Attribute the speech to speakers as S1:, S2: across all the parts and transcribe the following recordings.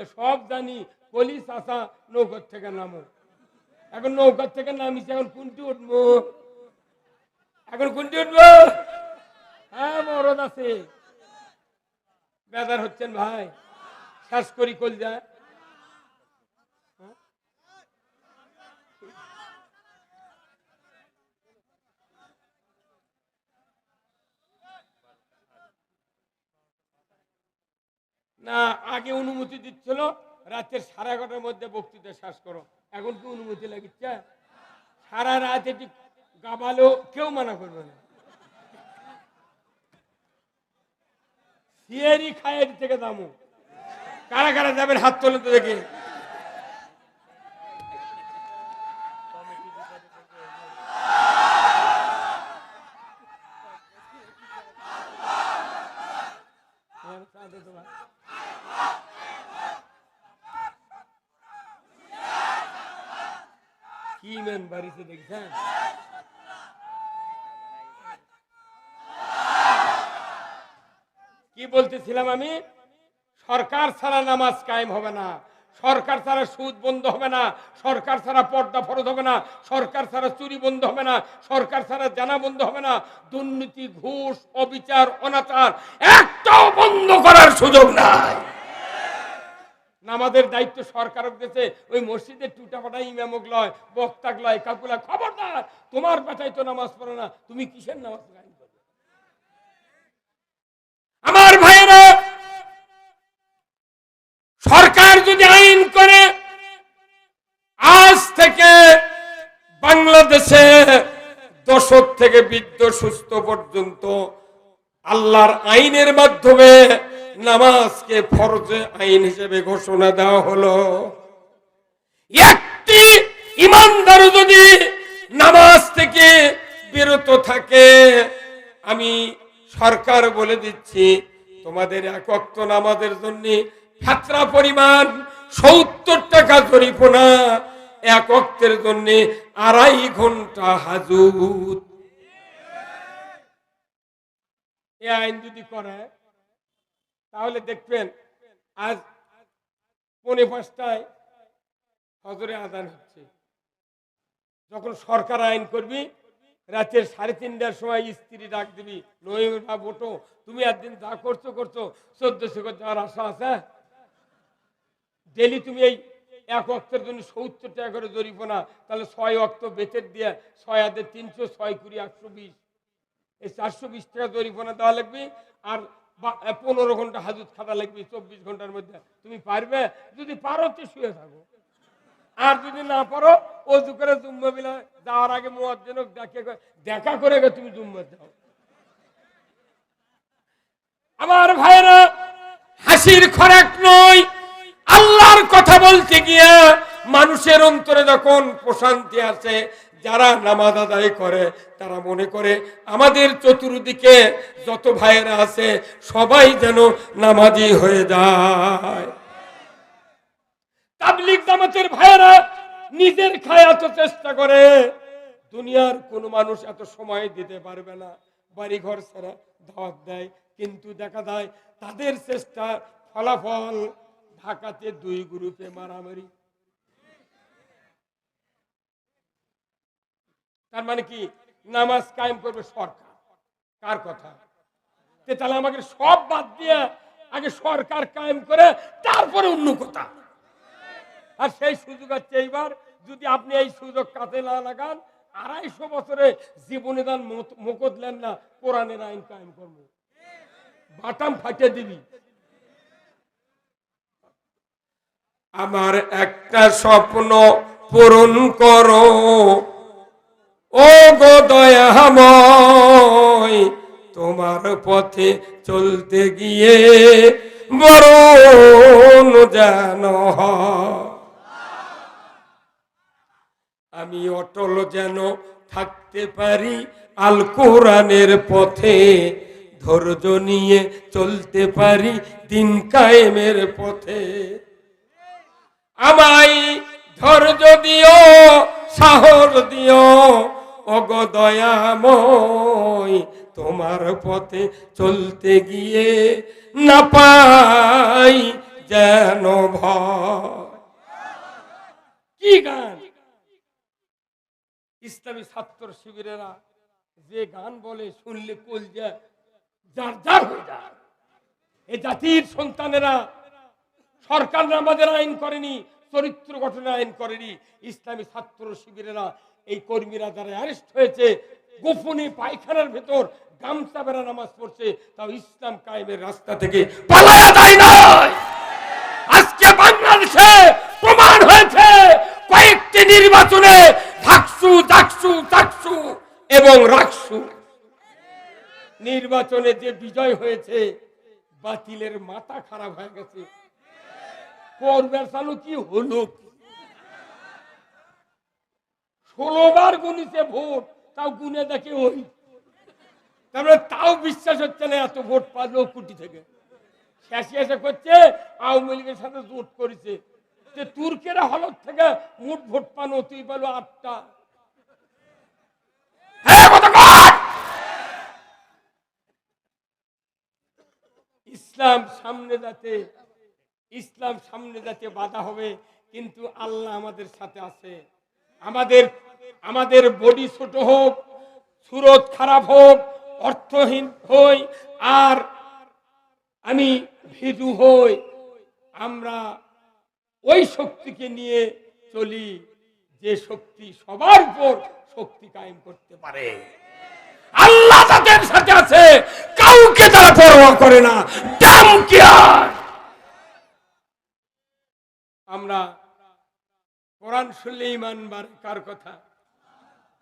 S1: এগুলো সব জানি, পুলিশ আসা, নৌকার থেকে নামো। এখন নৌকার থেকে নামিছে, এখন কোনটি উঠবো। এখন কোনটি উঠবো? হ্যাঁ মরদ আছে। বেদার হচ্ছেন ভাই। শেষ করি কল যায় না, আগে অনুমতি দিচ্ছিল, রাতের সাড়ে এগারোটার মধ্যে বক্তৃতা শেষ করো। এখন কি অনুমতি লাগিচ্ছে? সারা রাত এটি গাবালো, কেউ মানা করবে না। সিয়ারি এটি থেকে দামু। কারা কারা যাবেন হাত তোলে তো দেখি। কি মেন বাড়িতে দেখছেন? কি বলতেছিলাম আমি? সরকার ছাড়া নামাজ কায়েম হবে না। সরকার ছাড়া সুদ বন্ধ হবে না। সরকার ছাড়া পর্দা ফরজ হবে না। সরকার ছাড়া চুরি বন্ধ হবে না। সরকার ছাড়া জানা বন্ধ হবে না। দুর্নীতি, ঘুষ, অবিচার, অনাচার একটাও বন্ধ করার সুযোগ নাই। নামাজের দায়িত্ব সরকারক দিয়েছে ওই মসজিদের টুটা ফাটা ইমামক লয় বক্তাক লয় কাকুলা খবরদার, তোমার বেটাই তো নামাজ পড়ে না, তুমি কিসের নামাজ কায়েম করবে আমার ভাইয়েরা, সরকার যদি আইন করে, আজ থেকে বাংলাদেশে দশক থেকে বৃদ্ধ সুস্থ পর্যন্ত আল্লাহর আইনের মাধ্যমে নামাজকে ফরজে আইন হিসেবে ঘোষণা দেওয়া হলো। একটি ইমানদার যদি নামাজ থেকে বিরত থাকে, আমি সরকার বলে দিচ্ছি, তোমাদের একক্ত নামাজের জন্য ফাত্রা পরিমাণ সত্তর টাকা জরিপনা এক অক্তের জন্য আড়াই ঘণ্টা হাজুত। এ আইন যদি করে তাহলে দেখবেন আজ পৌনে পাঁচটায় হজরে আদান হচ্ছে। যখন সরকার আইন করবি, রাতের সাড়ে তিনটার সময় স্ত্রী ডাক দিবি, নইম বা ভোটো তুমি একদিন যা করছ করছ চোদ্দশো করে যাওয়ার আশা আছে? ডেলি তুমি এই এক অক্টের জন্য সত্তর টাকা করে জরিপ না তাহলে ছয় অক্ট বেচের দিয়ে ছয় হাজার তিনশো, ছয় কুড়ি, একশো বিশ। এই চারশো বিশ টাকা জরিমানা দেওয়া লাগবে। আর পনেরো ঘণ্টা হাজুত খাতা লাগবে, চব্বিশ ঘণ্টার মধ্যে। তুমি পারবে? যদি পারো, তো শুয়ে থাকো। আর যদি না পারো, অজু করে জুম্মা যাওয়ার আগে মোয়াজ্জনক দেখে দেখা করে গে, তুমি জুম্মা দাও আমার ভাইরা হাসির খরাক নয়, আল্লাহর কথা বলতে গিয়ে মানুষের অন্তরে যখন প্রশান্তি আছে যারা নামাজ আদায় করে, তারা মনে করে, আমাদের চতুর্দিকে যত ভাইয়েরা আছে, সবাই যেন নামাজি হয়ে যায়। তাবলিক জামাতের ভাইয়েরা নিজের খায় এত চেষ্টা করে। দুনিয়ার কোন মানুষ এত সময় দিতে পারবে না। বাড়ি ঘর ছাড়া দাওয়াত দেয়। কিন্তু দেখা যায়, তাদের চেষ্টার ফলাফল ঢাকাতে দুই গ্রুপে মারামারি। তার মানে কি? নামাজ কায়েম করবে সরকার। কার কথা? তাহলে আমাকে সব বাদ দিয়ে আগে সরকার কায়েম করে তারপরে অন্য কথা। আর সেই সুযোগ আছে এইবার, যদি আপনি এই সুযোগ কাজে না লাগান, আড়াইশো বছরে জীবনে দান মোকদলেন না, কোরআনের আইন কায়েম করব। বাটাম ফাটে দিবি। আমার একটা স্বপ্ন পূরণ করো। ও গো দয়াময়, তোমার পথে চলতে গিয়ে বরণ যেন আমি অটল যেন থাকতে পারি আল কোরআনের পথে, ধৈর্য নিয়ে চলতে পারি দিন কায়েমের পথে। আমায় ধৈর্য দিও, সাহস দিও অগদয়াময় তোমার পথে চলতে গিয়ে না পাই যেন কি গান? ইসলামী ছাত্র শিবিরেরা যে গান বলে, শুনলে কল যার যার হয়ে যায়। এ জাতির সন্তানেরা, সরকার আমাদের আইন করেনি, চরিত্র গঠনের আইন করেনি, ইসলামী ছাত্র শিবিরেরা এই কর্মীরা যারা অ্যারেস্ট হয়েছে, গোপনে পায়খানার ভেতর গামছা বেড়া নামাজ পড়ছে, তাও ইসলাম কায়েমের রাস্তা থেকে পালায়া যায় নয় আজকে বাংলাদেশে প্রমাণ হয়েছে, কয়েকটি নির্বাচনে থাকসু থাকসু থাকসু এবং রাখসু নির্বাচনে যে বিজয় হয়েছে, বাতিলের মাথা খারাপ হয়ে গেছে। করবার চালু কি হলো? কি? ষোলোবার গুনিছে ভোট তাও গুনে দেখে ওই। তারপরে তাও বিশ্বাস হচ্ছে না এত ভোট পালো কুটি থেকে। শেষে এসে করছে আওয়ামী লীগের সাথে জোট করেছে। যে তুর্কের হলত থেকে মোট ভোট পানো তুই বলো আটটা। হ্যাঁ, ইসলাম সামনে যাতে ইসলাম সামনে যাতে বাধা হবে কিন্তু আল্লাহ আমাদের সাথে আছে। আমাদের আমাদের বডি ছোট হোক, সুরত খারাপ হোক, অর্থহীন হই, আর আমি ভীতু হই, আমরা ওই শক্তিকে নিয়ে চলি যে শক্তি সবার উপর শক্তি কায়েম করতে পারে। আল্লাহ তাদের সাথে আছে, কাউকে তারা পরোয়া করে না। আমরা কোরআন শুনলে ইমান বার, কার কথা?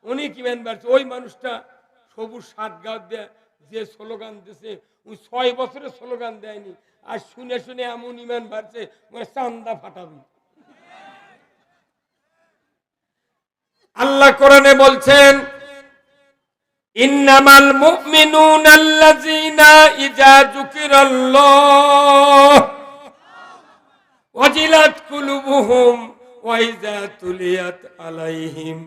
S1: অনেক ইমান বাড়ছে? ওই মানুষটা সবুজ সাত গাঁও দেয় যে স্লোগান দিছে ওই ছয় বছরের স্লোগান দেয়নি। আর শুনে শুনে এমন ইমান বাড়ছে মানে চান্দা ফাটাবি। আল্লাহ কোরআনে বলছেন, ইন্নামাল আলাইহিম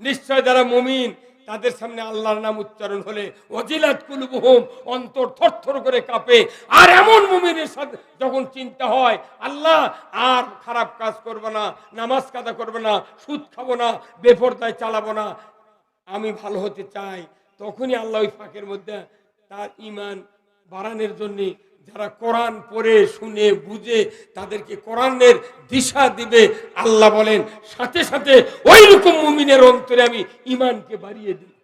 S1: নিশ্চয় যারা মুমিন, তাদের সামনে আল্লাহর নাম উচ্চারণ হলে অজিলাত কুলুবহুম, অন্তর থরথর করে কাঁপে। আর এমন মুমিনের সাথে যখন চিন্তা হয়, আল্লাহ আর খারাপ কাজ করব না, নামাজ কাদা করব না, সুদ খাব না, বেপরদায় চালাবো না আমি ভালো হতে চাই, তখনই আল্লাহ ওই ফাঁকের মধ্যে তার ইমান বাড়ানোর জন্য যারা কোরআন পড়ে, শুনে, বুঝে, তাদেরকে কোরআনের দিশা দিবে, আল্লাহ বলেন, সাথে সাথে ওই রকম মুমিনের অন্তরে আমি ইমানকে বাড়িয়ে দিই।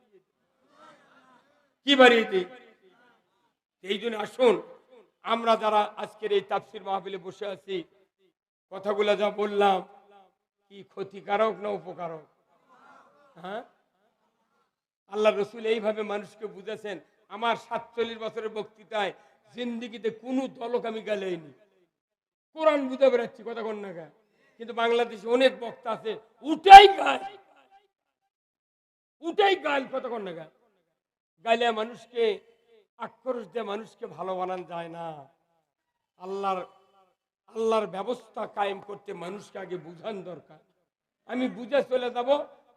S1: কি বাড়িয়ে দিই? এই জন্য আসুন, আমরা যারা আজকের এই তাফসির মাহফিলে বসে আছি, কথাগুলো যা বললাম, কি ক্ষতিকারক না উপকারক? হ্যাঁ? আল্লাহ রসুল এইভাবে মানুষকে বুঝেছেন, আমার সাতচল্লিশ বছরের বক্তৃতায় জিন্দিগিতে কোনো দলক আমি গালেইনি কোরআন বুঝে বেড়াচ্ছি, কথা কন না গায়ে। কিন্তু বাংলাদেশে অনেক বক্তা আছে, উঠাই গায় উঠাই গাল, কথা কন না গায়ে। গাইলে মানুষকে, আক্রোশ দিয়ে মানুষকে ভালো বানান যায় না আল্লাহর আল্লাহর ব্যবস্থা কায়েম করতে মানুষকে আগে বুঝান দরকার আমি বুঝে চলে যাব,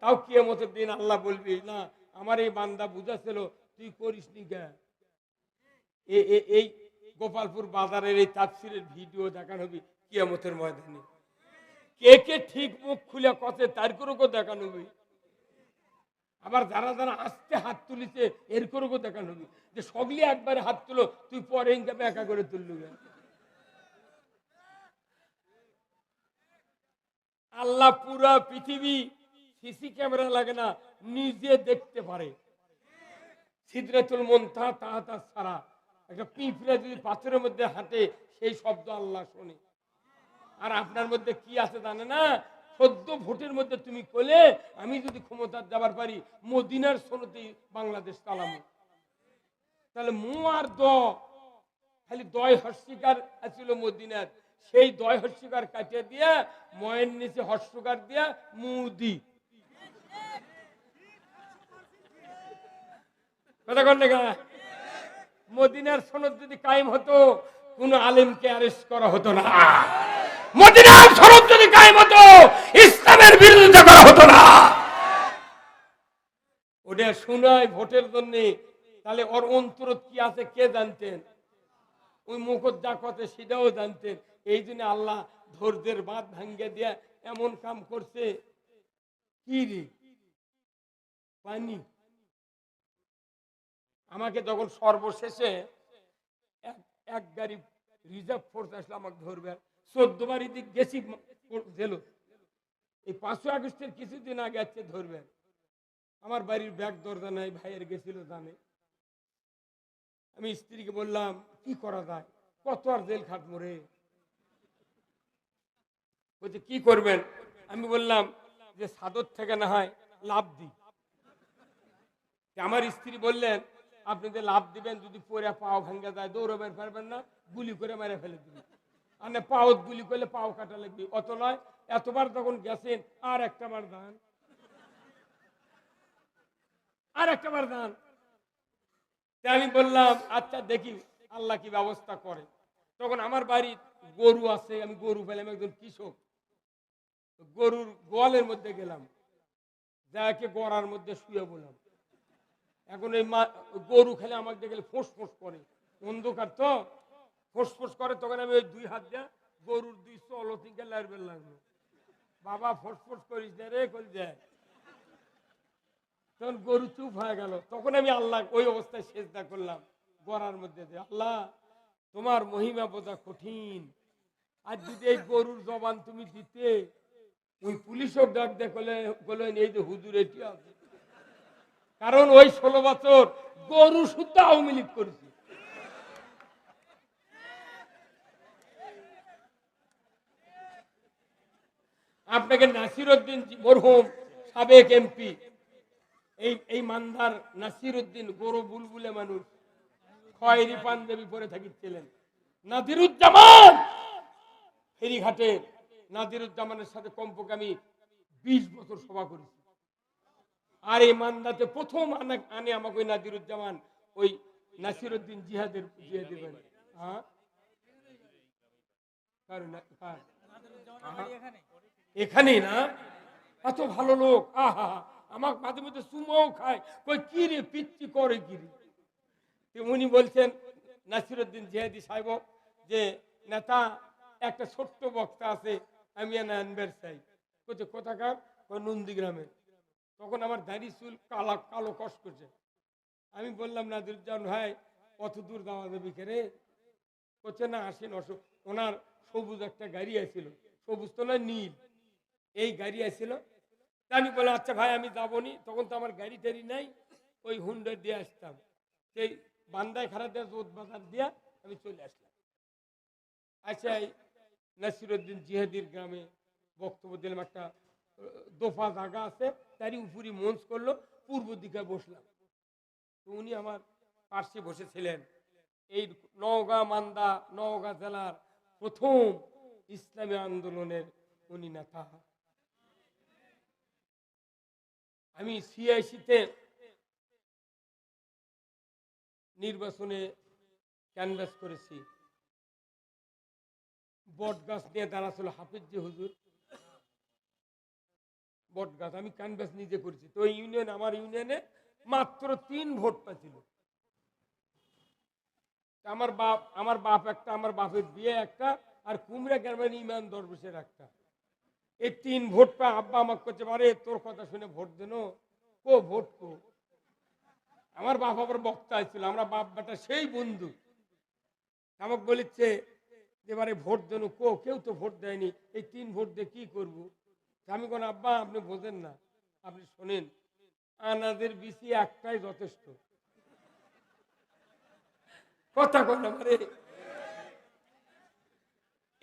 S1: তাও কিয়ামতের দিন আল্লাহ বলবি, না আমার এই বান্দা বুঝা ছিল তুই করিস নি এই গোপালপুর বাজারের এই তাফসিরের ভিডিও দেখানো হবে কিয়ামতের ময়দানে। কে কে ঠিক মুখ খুলে কথে তার করেও দেখানো হবে। আবার যারা যারা আস্তে হাত তুলিছে এর করেও দেখানো হবে। যে সগলি একবারে হাত তুলো, তুই পরে ইনকামে একা করে তুললু। আল্লাহ পুরা পৃথিবী সিসি ক্যামেরা লাগে না নিজে দেখতে পারে। সিদ্রাতুল মন্থা তাহাতা সারা। একটা পিঁপড়ে যদি পাথরের মধ্যে হাঁটে, সেই শব্দ আল্লাহ শোনে। আর আপনার মধ্যে কি আছে জানে না? সদ্য ভোটের মধ্যে তুমি কোলে, আমি যদি ক্ষমতার যাবার পারি, মদিনার সোনতে বাংলাদেশ চালামো তাহলে মু আর দ, খালি দয় হর্ষিকার আছিল মদিনার। সেই দয় হর্ষিকার কাটিয়ে দিয়া, ময়ের নিচে হর্ষকার দিয়া মুদি। কথা কন না মদিনার সনদ যদি কায়েম হতো, কোন আলেমকে অ্যারেস্ট করা হতো না। মদিনার সনদ যদি কায়েম হতো, ইসলামের বিরোধিতা করা হতো না। ওটা শোনায় ভোটের জন্য, তাহলে ওর অন্তরত কি আছে, কে জানতেন? ওই মুখত যা কথা সেটাও জানতেন। এই জন্য আল্লাহ ধৈর্যের বাদ ভাঙ্গে দিয়া এমন কাম করছে। কি রে? পানি। আমাকে যখন সর্বশেষে এক- গাড়ি রিজার্ভ ফোর্স আসলে, আমাকে ধরবে। চোদ্দ বাড়ি দিক গেছি জেল এই পাঁচশো আগস্টের কিছুদিন আগে আছে ধরবেন আমার বাড়ির ব্যাগ দরজা নাই, ভাইয়ের গেছিল জানে। আমি স্ত্রীকে বললাম, কি করা যায়? কত আর জেল খাটবো রে? বলছে, কি করবেন? আমি বললাম, যে সাদর থেকে না হয় লাভ দিই। আমার স্ত্রী বললেন আপনি যে লাভ দিবেন, যদি পরে পাও ভাঙ্গে যায়, দৌড়বেন পারবেন না, গুলি করে মেরে ফেলে দিবেন। আর না পাও গুলি করলে পাও কাটা লাগবে। অত নয়, এতবার যখন গেছেন, আর একটা বার দান আর একটা বার দান আমি বললাম আচ্ছা দেখি আল্লাহ কি ব্যবস্থা করে। তখন আমার বাড়ি গরু আছে, আমি গরু পেলাম একজন কৃষক। গরুর গোয়ালের মধ্যে গেলাম। যাকে গড়ার মধ্যে শুয়ে বললাম এখন এই মা গরু খেলে আমাকে দেখলে ফোঁস ফোঁস করে। অন্ধকার তো। ফোঁস ফোঁস করে, তখন আমি ওই দুই হাত দিয়ে গরুর দুই চলতিকে লাইবেল লাগল। বাবা ফোঁস ফোঁস করিস না রে কল যায় তখন গরু চুপ হয়ে গেল। তখন আমি আল্লাহ ওই অবস্থায় শেষ চেষ্টা করলাম গড়ার মধ্যে দিয়ে। আল্লাহ, তোমার মহিমা বোঝা কঠিন। আর যদি এই গরুর জবান তুমি দিতে, ওই পুলিশও ডাক দেখলে বললেন, এই যে হুজুর, এটি আছে। কারণ ওই ষোলো বছর গরু শুদ্ধ আওয়ামী লীগ করেছে। আপনাকে নাসির উদ্দিন মরহুম সাবেক এমপি, এই এই মান্দার নাসির উদ্দিন গরু বুলবুলে মানুষ খয়েরি পাঞ্জাবি পরে থাকিছিলেন নাদিরুজ্জামান! ফেরিঘাটে নাদিরুজ্জামানের সাথে কমপক্ষে আমি বিশ বছর সভা করেছি। আর এই মান্দাতে প্রথম আনে আমাকে ওই নাদিরুজ্জামান ওই নাসিরুদ্দিন জিহাদের জিহাদের। হ্যাঁ? না- এখানেই না? এত ভালো লোক। আহা আমার মাঝে মধ্যে সুমাও খায়। কই কি রে পিচ্ছি করে কি রে? উনি বলছেন নাসিরুদ্দিন জিহাদি সাহেব যে নেতা একটা ছোট্ট বক্তা আছে আমি আনবার চাই কোথাকার? কই নন্দীগ্রামে তখন আমার দাড়ি, চুল কালা, কালো কষ করছে। আমি বললাম নাদিরুজ্জামান ভাই, কত দূর যাওয়া যাবে কেরে করছে না, আসেন অসুখ ওনার সবুজ একটা গাড়ি আছিল সবুজ তো নয় নীল। এই গাড়ি আসছিল আমি বললাম আচ্ছা ভাই, আমি যাব নি। তখন তো আমার গাড়ি টাড়ি নাই। ওই হুন্ডা দিয়ে আসতাম। সেই বান্দায় খারাপ দিয়ে জোত বাজার দিয়া আমি চলে আসলাম। আচ্ছা এই নাসিরুদ্দিন জিহাদির গ্রামে বক্তব্য দিলাম। একটা দোফা জায়গা আছে। তারই উপরই মঞ্চ করল, পূর্ব দিকে বসলাম। তো উনি আমার পার্শ্বে বসেছিলেন। এই নওগাঁ মান্দা, নওগাঁ জেলার প্রথম ইসলামী আন্দোলনের উনি নেতা। আমি সিআইসিতে নির্বাচনে ক্যানভাস করেছি। বট গাছ নিয়ে দাঁড়াছিল হাফিজ জি হুজুর। বট গাছ আমি ক্যানভাস নিজে করেছি। তো ইউনিয়ন আমার ইউনিয়নে মাত্র তিন ভোট পাচ্ছিল আমার বাপ আমার বাপ একটা, আমার বাপের বিয়ে একটা, আর কুমড়া গ্রামের ইমান দরবেশের একটা। এই তিন ভোট পা আব্বা আমাকে করছে পারে তোর কথা শুনে ভোট দেন কো ভোট কো? আমার বাপ আবার বক্তা ছিল। আমরা বাপ বেটা সেই বন্ধু। আমাকে বলেছে এবারে ভোট দেন কো? কেউ তো ভোট দেয়নি। এই তিন ভোট দিয়ে কি করব? আমি কোন আব্বা, আপনি বোঝেন না, আপনি শোনেন, আনাদের বিসি একটাই যথেষ্ট। কথা কন আমারে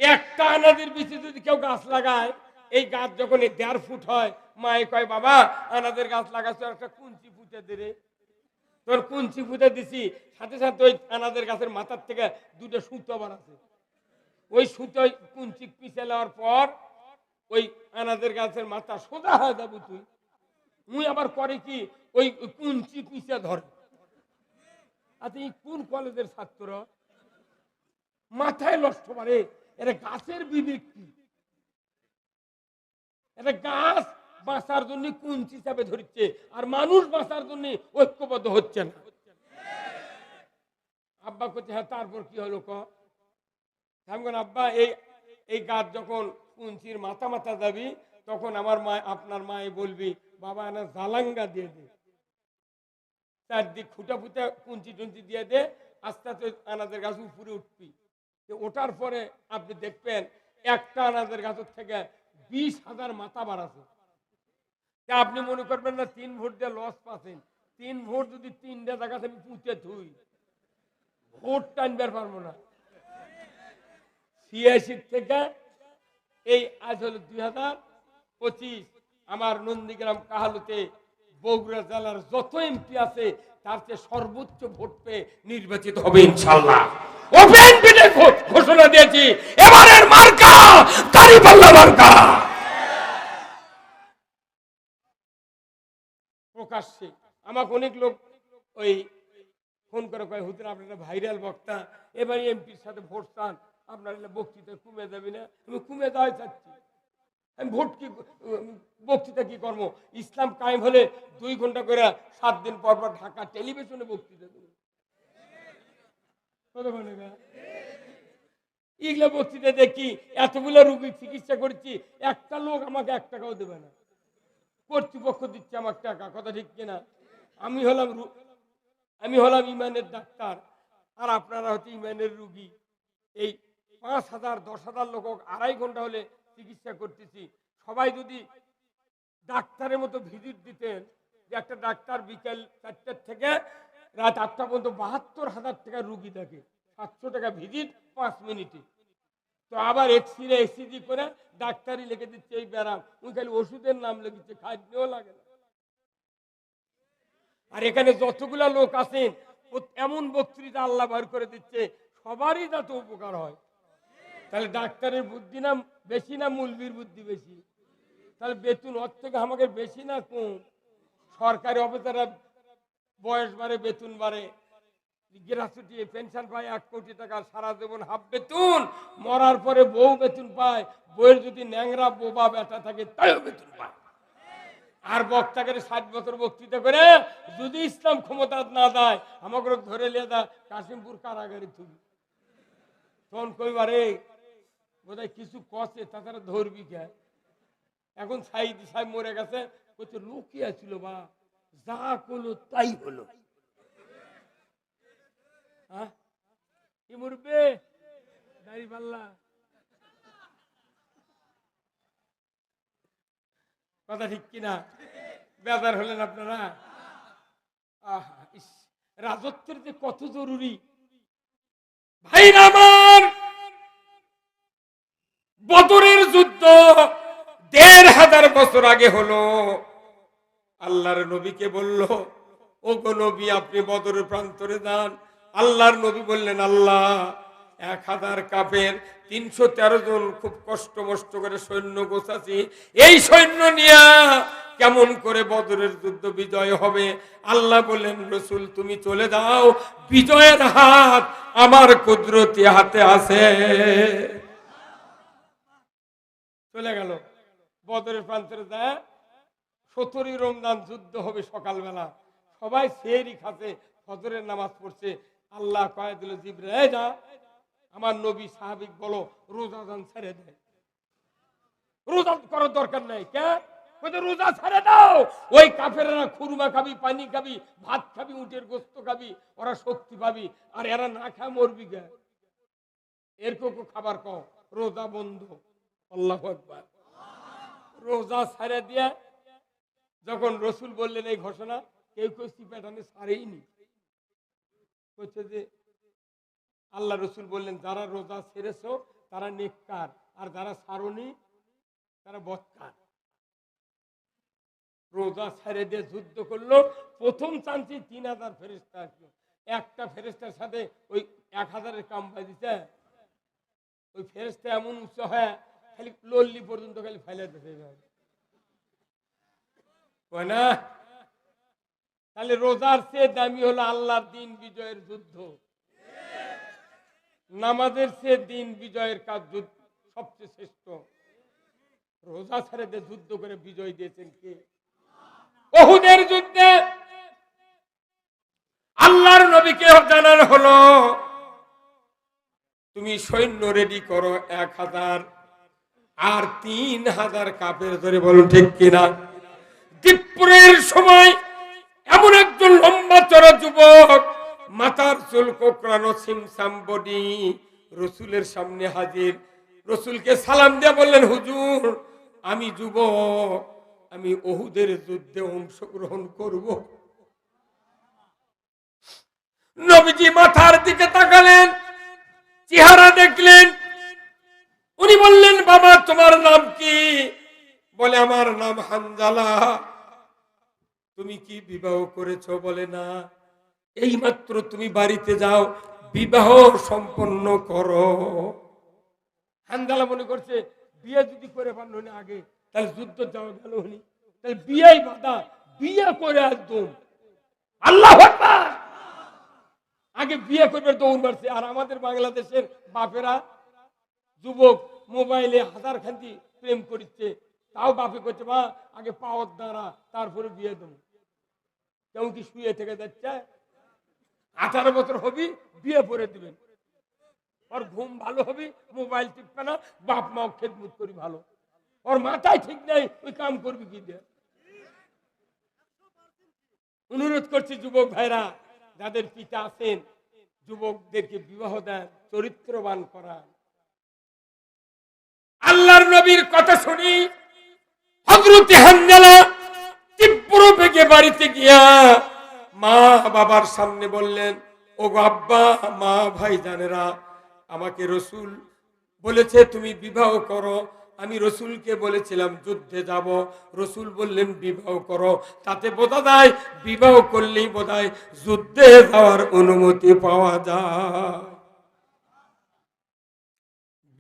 S1: একটা আনাদের বিচে যদি কেউ গাছ লাগায়, এই গাছ যখন দেড় ফুট হয়, মায়ে কয়, বাবা, আনাদের গাছ লাগাচ্ছ, একটা কুঞ্চি ফুটে দে রে। তোর কুঞ্চি ফুটে দিছি, সাথে সাথে ওই আনাদের গাছের মাথার থেকে দুটো সুতো আছে। ওই সুতো কুঞ্চি পিছে নেওয়ার পর ওই আনাদের গাছের মাথা সোজা হয়ে যাব তুই। মুই আবার করে কি? ওই কুঞ্চি পিছে ধরে। আচ্ছা এই কোন কলেজের ছাত্র? মাথায় নষ্ট পারে এটা গাছের বিবেক কি? এটা গাছ বাঁচার জন্য কুঞ্চি হিসাবে ধরছে, আর মানুষ বাঁচার জন্য ঐক্যবদ্ধ হচ্ছে না। আব্বা করছে হ্যাঁ তারপর কি হলো ক? আব্বা, এই এই গাছ যখন কুঞ্চির মাথা মাথা যাবি, তখন আমার মা আপনার মায়ে বলবি, বাবা এনা জালাঙ্গা দিয়ে দে। চারদিক খুঁটা ফুটা কুঞ্চি টুঞ্চি দিয়ে দে, আস্তে আস্তে আনাজের গাছ উপরে উঠবি। ওঠার পরে আপনি দেখবেন, একটা আনাজের গাছের থেকে বিশ হাজার মাথা বাড়াছে তা আপনি মনে করবেন না, তিন ভোট দিয়ে লস পাচ্ছেন। তিন ভোট যদি তিনটা জায়গাতে আমি পুঁতে থুই, ভোট টানবার পারব না। ছিয়াশি থেকে এই আজ হল দুই হাজার পঁচিশ। আমার নন্দীগ্রাম কাহালুতে বগুড়া জেলার যত এমপি আছে, তার চেয়ে সর্বোচ্চ ভোট পেয়ে নির্বাচিত হবে ইনশাল্লাহ ঘোষণা দিয়েছি। এবারের মার্কা দাঁড়িপাল্লা মার্কা। প্রকাশ্যে আমাকে অনেক লোক ওই ফোন করে কয় হুতুর আপনারা ভাইরাল বক্তা। এবারে এমপির সাথে ভোট চান। আপনার বক্তৃতা কমে যাবে না? আমি কমে দেওয়াই চাচ্ছি। আমি ভোট কি বক্তৃতা কি কর্ম ইসলাম কায়েম হলে দুই ঘণ্টা করে সাত দিন পর পর ঢাকা টেলিভিশনে বক্তৃতা দেবো। এগুলো বক্তৃতা দেখি এতগুলো রুগী চিকিৎসা করছি, একটা লোক আমাকে এক টাকাও দেবে না। কর্তৃপক্ষ দিচ্ছে আমার টাকা, কথা ঠিক কিনা? আমি হলাম আমি হলাম ইমানের ডাক্তার, আর আপনারা হচ্ছে ইমানের রুগী। এই পাঁচ হাজার, দশ হাজার লোক আড়াই ঘণ্টা হলে চিকিৎসা করতেছি। সবাই যদি ডাক্তারের মতো ভিজিট দিতেন, যে একটা ডাক্তার বিকেল চারটার থেকে রাত আটটা পর্যন্ত বাহাত্তর হাজার টাকা রুগী থাকে। সাতশো টাকা ভিজিট, পাঁচ মিনিটে। তো আবার এক্স রে এসিজি করে ডাক্তারই লিখে দিচ্ছে এই ব্যারাম ওই খালি ওষুধের নাম লিখেছে, খাদ্যও লাগে না। আর এখানে যতগুলা লোক আছেন ও- এমন বক্তৃতা আল্লাহ বার করে দিচ্ছে, সবারই যাতে উপকার হয়। তাহলে ডাক্তারের বুদ্ধি না বেশি না মুলবির বুদ্ধি বেশি? তাহলে বেতন ওর থেকে আমাকে বেশি না কম? সরকারি অফিসাররা বয়স বাড়ে, বেতন বাড়ে। গ্রাচুটি পেনশন পায় এক কোটি টাকা, সারা জীবন হাফ বেতন। মরার পরে বউ বেতন পায়, বউয়ের যদি ন্যাংরা বোবা বেটা থাকে, তাইও বেতন পায়। আর বক্তাকে ষাট বছর বক্তৃতা করে যদি ইসলাম ক্ষমতা না দেয়, আমাকে ধরে লিয়ে দা কাশিমপুর কারাগারে তুলি তখন কইবারে বোধহয় কিছু কষে তাছাড়া ধরবি কে? এখন সাইদ সাহেব মরে গেছে, বলছে, লুকিয়ে ছিল বা, যা করল তাই হলো। হ্যাঁ? কি মরবে? দাড়ি পাল্লা। কথা ঠিক কিনা বেজার হলেন আপনারা? রাজত্বের যে কত জরুরি। ভাইরা আমার! বদরের যুদ্ধ দেড় হাজার বছর আগে হলো। আল্লাহর নবীকে বলল ও গো নবী, আপনি বদরের প্রান্তরে যান। আল্লাহর নবী বললেন, আল্লাহ, এক হাজার কাপের তিনশো তেরো জন খুব কষ্ট মষ্ট করে সৈন্য গোছাছি। এই সৈন্য নিয়ে কেমন করে বদরের যুদ্ধ বিজয় হবে? আল্লাহ বললেন, রসুল, তুমি চলে যাও। বিজয়ের হাত আমার কুদরতি হাতে আছে। চলে গেল। বদরের প্রান্তরে যায়। সতেরোই রমজান যুদ্ধ হবে সকালবেলা। সবাই সেরি খাতে ফজরের নামাজ পড়ছে। আল্লাহ কয়ে দিল জিবরে যা। আমার নবী সাহাবিক বলো রোজা ছেড়ে দেয় রোজা করার দরকার নাই। কে? রোজা ছেড়ে দাও। ওই কাফেরা খুরমা খাবি, পানি খাবি, ভাত খাবি, উটের গোস্ত খাবি, ওরা শক্তি পাবি, আর এরা না খায় মরবি গে এরকম খাবার কও, রোজা বন্ধ। আল্লাহ রোজা ছেড়ে দিয়ে যখন রসুল বললেন এই ঘোষণা, কেউ কেউ সিপেটানে সারেইনি হচ্ছে যে, আল্লাহ রসুল বললেন, যারা রোজা ছেড়েছ, তারা নেককার, আর যারা সারনি তারা বৎকার। রোজা ছেড়ে দিয়ে যুদ্ধ করল। প্রথম চান্সে তিন হাজার ফেরিস্তা আসলো। একটা ফেরিস্তার সাথে ওই এক হাজারের কাম পাই দিতে ওই ফেরিস্তা এমন উচ্চ হয় খালি লল্লি পর্যন্ত খালি ফেলে দিতে না? তাহলে রোজার চেয়ে দামি হলো আল্লাহর দিন বিজয়ের যুদ্ধ। নামাজের চেয়ে দিন বিজয়ের কাজ সবচেয়ে শ্রেষ্ঠ। রোজা ছেড়ে দিয়ে যুদ্ধ করে বিজয় দিয়েছেন কে? বহুদের যুদ্ধে আল্লাহর নবীকে জানানো হলো, তুমি সৈন্য রেডি করো এক হাজার আর তিন হাজার কাপের ধরে বলুন, ঠিক কিনা? দীপুরের সময় এমন একজন লম্বা চড়া যুবক মাথার চুল কোকড়ানো সিমসাম বডি রসুলের সামনে হাজির। রসুলকে সালাম দিয়ে বললেন, হুজুর, আমি যুবক, আমি ওহুদের যুদ্ধে অংশগ্রহণ করব। নবীজি মাথার দিকে তাকালেন, চেহারা দেখলেন উনি বললেন, বাবা, তোমার নাম কি? বলে, আমার নাম হানজালা তুমি কি বিবাহ করেছ? বলে, না। এইমাত্র তুমি বাড়িতে যাও, বিবাহ সম্পন্ন করো। হানজালা মনে করছে, বিয়ে যদি করে পারল না আগে, তাহলে যুদ্ধ যাওয়া গেল উনি। তাহলে বিয়েই বাধা, বিয়ে করে একদম আল্লাহ! আগে বিয়ে করবে, দৌড় মারছে। আর আমাদের বাংলাদেশের বাপেরা যুবক মোবাইলে হাজার খান্তি প্রেম করছে তাও বাপে করছে মা, আগে পাওয়ার দ্বারা, তারপরে বিয়ে দেবো। কেমন কি শুয়ে থেকে যাচ্ছে? আঠারো বছর হবি, বিয়ে করে দিবেন। ওর ঘুম ভালো হবে, মোবাইল টিপবে না, বাপ মাও খেদমত করি ভালো। ওর মাথায় ঠিক নাই, ওই কাম করবি কি দিয়ে? অনুরোধ করছি যুবক ভাইরা, যাদের পিতা আছেন, যুবকদেরকে বিবাহ দেন, চরিত্রবান করান। আল্লাহর নবীর কথা শুনি। হজরতে হানজালা তীব্র বেগে বাড়িতে গিয়া মা বাবার সামনে বললেন ও আব্বা, মা, ভাই, জানেরা, আমাকে রসুল বলেছে তুমি বিবাহ করো। আমি রসুলকে বলেছিলাম, যুদ্ধে যাব। রসুল বললেন, বিবাহ করো। তাতে বোঝা যায়, বিবাহ করলেই বোধ যুদ্ধে যাওয়ার অনুমতি পাওয়া যায়।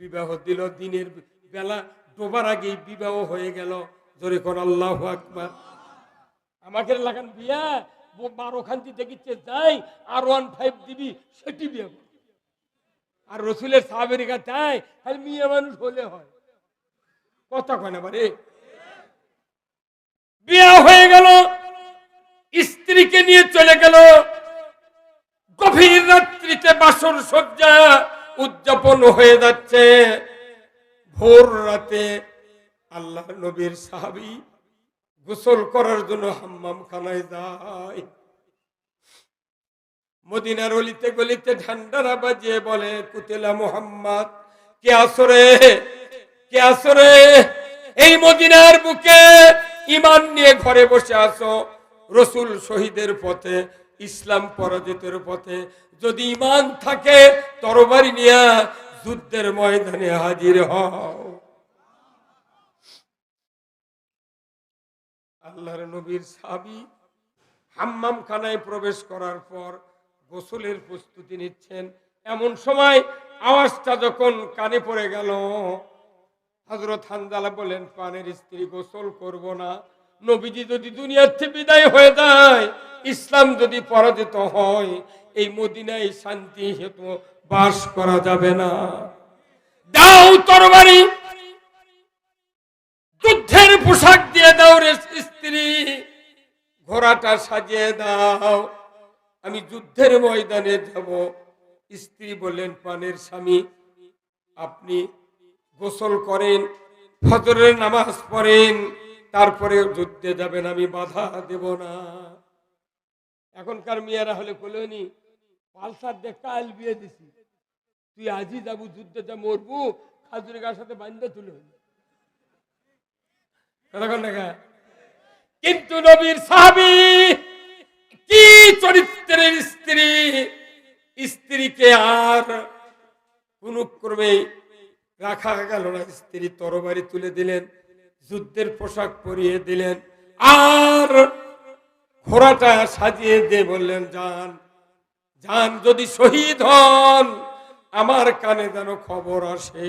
S1: বিবাহ দিল, দিনের বেলা ডোবার আগেই বিবাহ হয়ে গেল। জোরে কোন আল্লাহ আকবার। আমাকে লাগান বিয়া ব- বারো খান্তি দেখিচ্ছে, যাই আর ওয়ান ফাইভ দিবি, সেটি বিয়ে আর রসুলের সাহাবের কাছে তাই খালি মেয়ে মানুষ হলে হয়। কথা কয় না বারে। বিয়া হয়ে গেল, স্ত্রীকে নিয়ে চলে গেল। গভীর রাত্রিতে বাসর সজ্জা উদযাপন হয়ে যাচ্ছে। ভোর রাতে আল্লাহ নবীর সাহাবি গোসল করার জন্য হাম্মাম খানায় যায়। মদিনার অলিতে গলিতে ঝান্ডারা বাজিয়ে বলে, কুতেলা মোহাম্মদ, কে আসরে কে আসরে এই মদিনার বুকে ইমান নিয়ে ঘরে বসে আসো রসুল শহীদের পথে, ইসলাম পরাজিতের পথে যদি ইমান থাকে তরবারি নিয়ে যুদ্ধের ময়দানে হাজির হও। আল্লাহর নবীর সাবি হাম্মাম খানায় প্রবেশ করার পর গোসলের প্রস্তুতি নিচ্ছেন। এমন সময় আওয়াজটা যখন কানে পড়ে গেল হজরত হানজালা বলেন পানের স্ত্রী, গোসল করব না। নবীজি যদি দুনিয়ার থেকে বিদায় হয়ে যায়, ইসলাম যদি পরাজিত হয়, এই মদিনায় শান্তি হেতু বাস করা যাবে না। দাও তরবারি। যুদ্ধের পোশাক দিয়ে দাও রে স্ত্রী। ঘোড়াটা সাজিয়ে দাও। আমি যুদ্ধের ময়দানে যাব। স্ত্রী বললেন, পানের স্বামী, আপনি গোসল করেন, ফজরের নামাজ পড়েন, তারপরে যুদ্ধে যাবেন, আমি বাধা দেব না। এখনকার মেয়েরা হলে কলোনি পালসার দেখ, কাল বিয়ে দিছি। তুই আজই যাব যুদ্ধে যা মরবু খাজুরি গার সাথে বান্ধে তুলে কিন্তু নবীর সাহাবি কি চরিত্রের স্ত্রী? স্ত্রীকে আর কোন ক্রমে রাখা গেল না। স্ত্রী তরবারি তুলে দিলেন, যুদ্ধের পোশাক পরিয়ে দিলেন, আর ঘোড়াটা সাজিয়ে দিয়ে বললেন যান যান যদি শহীদ হন আমার কানে যেন খবর আসে।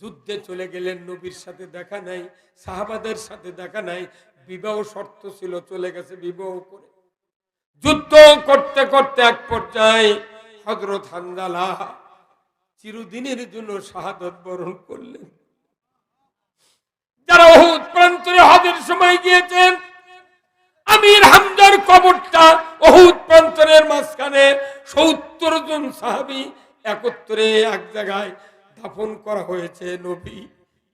S1: যুদ্ধে চলে গেলেন, নবীর সাথে দেখা নাই, সাহাবাদের সাথে দেখা নাই, বিবাহ শর্ত ছিল, চলে গেছে বিবাহ করে। যুদ্ধ করতে করতে এক পর্যায়ে হজরত হান্দালা চিরদিনের জন্য শাহাদত বরণ করলেন। যারা প্রান্তরে হজের সময় গিয়েছেন, আমির হামদার কবরটা অহুদ প্রান্তরের মাঝখানে সত্তর জন সাহাবি একত্রে এক জায়গায় দাফন করা হয়েছে, নবী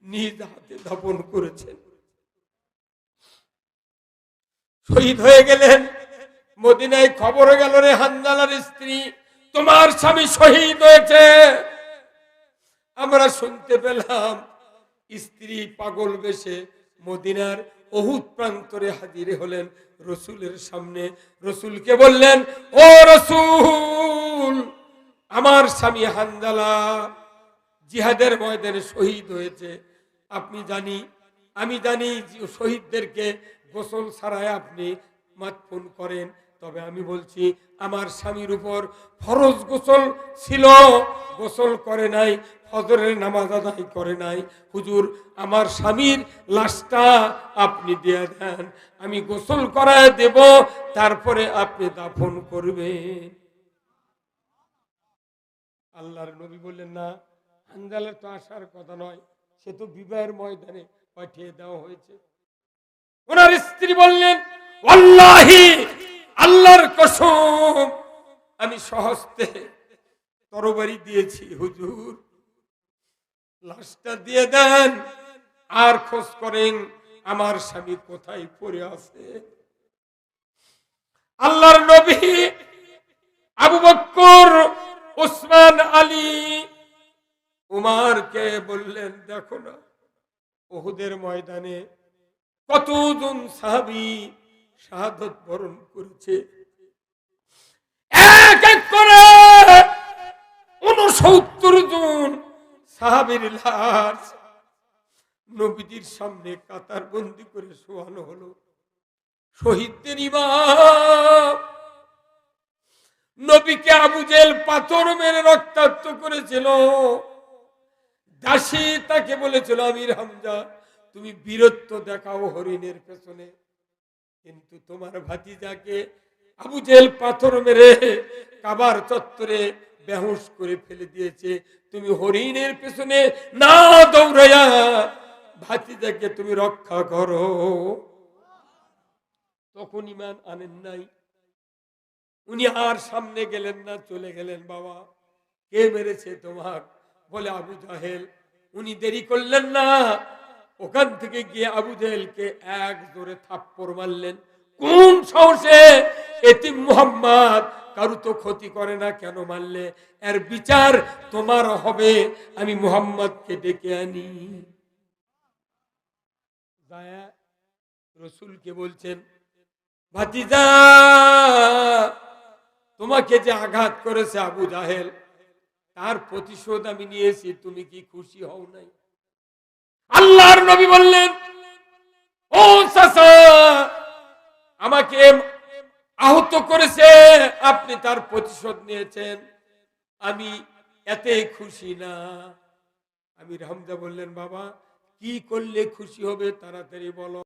S1: নিজ হাতে দাফন করেছেন। শহীদ হয়ে গেলেন, মদিনায় খবর গেল রে হান্দালার স্ত্রী, তোমার স্বামী শহীদ হয়েছে। আমরা শুনতে পেলাম, স্ত্রী পাগল বেশে মদিনার অহুত প্রান্তরে হাজির হলেন রসুলের সামনে। রসুলকে বললেন, ও রসুল, আমার স্বামী হানজালা জিহাদের ময়দানে শহীদ হয়েছে। আপনি জানি, আমি জানি শহীদদেরকে গোসল ছাড়াই আপনি মাতফুন করেন। তবে আমি বলছি, আমার স্বামীর উপর ফরজ গোসল ছিল, গোসল করে নাই। ফজরের নামাজ আদায় করে নাই। হুজুর, আমার স্বামীর লাশটা আপনি দিয়ে দেন, আমি গোসল করায় দেব, তারপরে আপনি দাফন করবেন। আল্লাহর নবী বললেন, না হানজালের তো আসার কথা নয়, সে তো বিবাহের ময়দানে পাঠিয়ে দেওয়া হয়েছে। ওনার স্ত্রী বললেন আল্লাহি আল্লাহর কসম, আমি সহস্তে তরবারি দিয়েছি, হুজুর। লাশটা দিয়ে দেন। আর খোঁজ করেন, আমার স্বামী কোথায় পড়ে আছে। আল্লাহর নবী আবু বক্কর ওসমান আলী, উমারকে বললেন, দেখো না ওহুদের ময়দানে কতজন সাহাবি শাহাদত বরণ করেছে? এক এক করে উনসত্তর জন সাহাবির লাশ নবীজির সামনে কাতার বন্দি করে শোয়ানো হলো। শহীদদের ইমাম নবীকে আবু জেল পাথর মেরে রক্তাক্ত করেছিল। দাসী তাকে বলেছিল, আমির হামজা, তুমি বীরত্ব দেখাও হরিণের পেছনে। কিন্তু তোমার ভাতিজাকে আবু জেল পাথর মেরে কাবার চত্বরে বেহুশ করে ফেলে দিয়েছে। তুমি হরিণের পেছনে না দৌড়াইয়া ভাতিজাকে তুমি রক্ষা করো। তখন ইমান আনেন নাই। উনি আর সামনে গেলেন না, চলে গেলেন, বাবা, কে মেরেছে তোমার? বলে আবু জাহেল। উনি দেরি করলেন না। ওখান থেকে গিয়ে আবু জাহেলকে এক জোরে থাপ্পড় মারলেন। কোন সাহসে এটি মুহাম্মদ, কারু তো ক্ষতি করে না, কেন মারলে? এর বিচার তোমার হবে, আমি মুহাম্মদকে ডেকে আনি। রসুলকে বলছেন, ভাতিজা, তোমাকে যে আঘাত করেছে আবু জাহেল, তার প্রতিশোধ আমি নিয়েছি, তুমি কি খুশি হও নাই? আল্লাহর নবী বললেন, ও আমাকে আহত করেছে, আপনি তার প্রতিশোধ নিয়েছেন। আমি এতে খুশি না। আমি হামজা বললেন, বাবা, কি করলে খুশি হবে তাড়াতাড়ি বলো।